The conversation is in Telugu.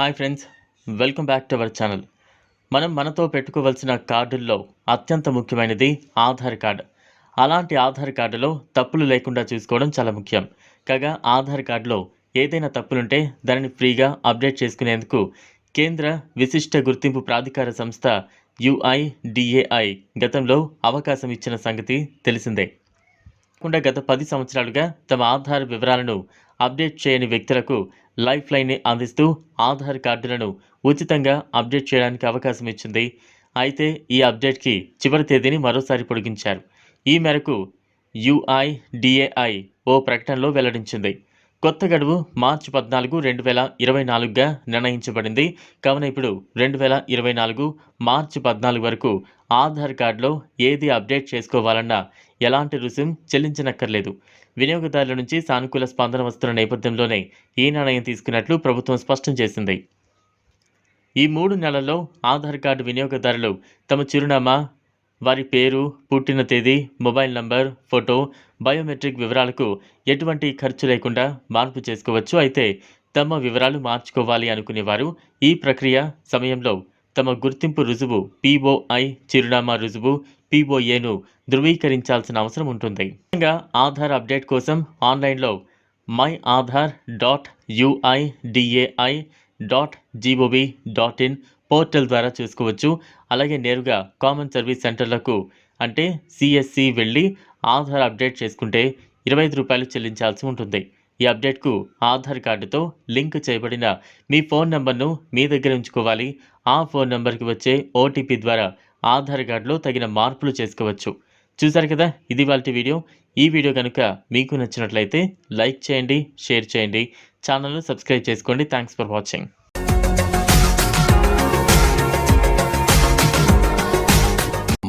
Hi friends welcome back to our channel. మనం మనతో పెట్టుకోవలసిన కార్డుల్లో అత్యంత ముఖ్యమైనది ఆధార్ కార్డు. అలాంటి ఆధార్ కార్డులో తప్పులు లేకుండా చూసుకోవడం చాలా ముఖ్యం. కాగా ఆధార్ కార్డులో ఏదైనా తప్పులుంటే దానిని ఫ్రీగా అప్డేట్ చేసుకునేందుకు కేంద్ర విశిష్ట గుర్తింపు ప్రాధికార సంస్థ యుఐడిఏఐ గతంలో అవకాశం ఇచ్చిన సంగతి తెలిసిందే. కాకుండా గత పది సంవత్సరాలుగా తమ ఆధార్ వివరాలను అప్డేట్ చేయని వ్యక్తులకు లైఫ్ లైన్ని అందిస్తూ ఆధార్ కార్డులను ఉచితంగా అప్డేట్ చేయడానికి అవకాశం ఇచ్చింది. అయితే ఈ అప్డేట్కి చివరి తేదీని మరోసారి పొడిగించారు. ఈ మేరకు యుఐడిఏఐ ఓ ప్రకటనలో వెల్లడించింది. కొత్త గడువు మార్చి పద్నాలుగు రెండు వేల ఇరవై నాలుగుగా నిర్ణయించబడింది. కావున ఇప్పుడు రెండు వేల ఇరవై నాలుగు మార్చి పద్నాలుగు వరకు ఆధార్ కార్డులో ఏది అప్డేట్ చేసుకోవాలన్నా ఎలాంటి రుసుం చెల్లించనక్కర్లేదు. వినియోగదారుల నుంచి సానుకూల స్పందన వస్తున్న నేపథ్యంలోనే ఈ నిర్ణయం తీసుకున్నట్లు ప్రభుత్వం స్పష్టం చేసింది. ఈ మూడు నెలల్లో ఆధార్ కార్డు వినియోగదారులు తమ చిరునామా వారి పేరు పుట్టిన తేదీ మొబైల్ నంబర్ ఫోటో బయోమెట్రిక్ వివరాలకు ఎటువంటి ఖర్చు లేకుండా మార్పు చేసుకోవచ్చు. అయితే తమ వివరాలు మార్చుకోవాలి అనుకునేవారు ఈ ప్రక్రియ సమయంలో తమ గుర్తింపు రుజువు పీఓఐ చిరునామా రుజువు పిఓఏను ధృవీకరించాల్సిన అవసరం ఉంటుంది. ముఖ్యంగా ఆధార్ అప్డేట్ కోసం ఆన్లైన్లో my Aadhaar dot UIDAI dot gov dot in portal ద్వారా చూసుకోవచ్చు. అలాగే నేరుగా కామన్ సర్వీస్ సెంటర్లకు అంటే సిఎస్సి వెళ్ళి ఆధార్ అప్డేట్ చేసుకుంటే ఇరవై ఐదు రూపాయలు చెల్లించాల్సి ఉంటుంది. ఈ అప్డేట్కు ఆధార్ కార్డుతో లింక్ చేయబడిన మీ ఫోన్ నెంబర్ను మీ దగ్గర ఉంచుకోవాలి. ఆ ఫోన్ నెంబర్కి వచ్చే ఓటీపీ ద్వారా ఆధార్ కార్డులో తగిన మార్పులు చేసుకోవచ్చు. చూసారు కదా? ఇది వాళ్ళ వీడియో. ఈ వీడియో కనుక మీకు నచ్చినట్లయితే లైక్ చేయండి షేర్ చేయండి. ఛానల్ను సబ్స్క్రైబ్ చేసుకోండి. Thanks for watching.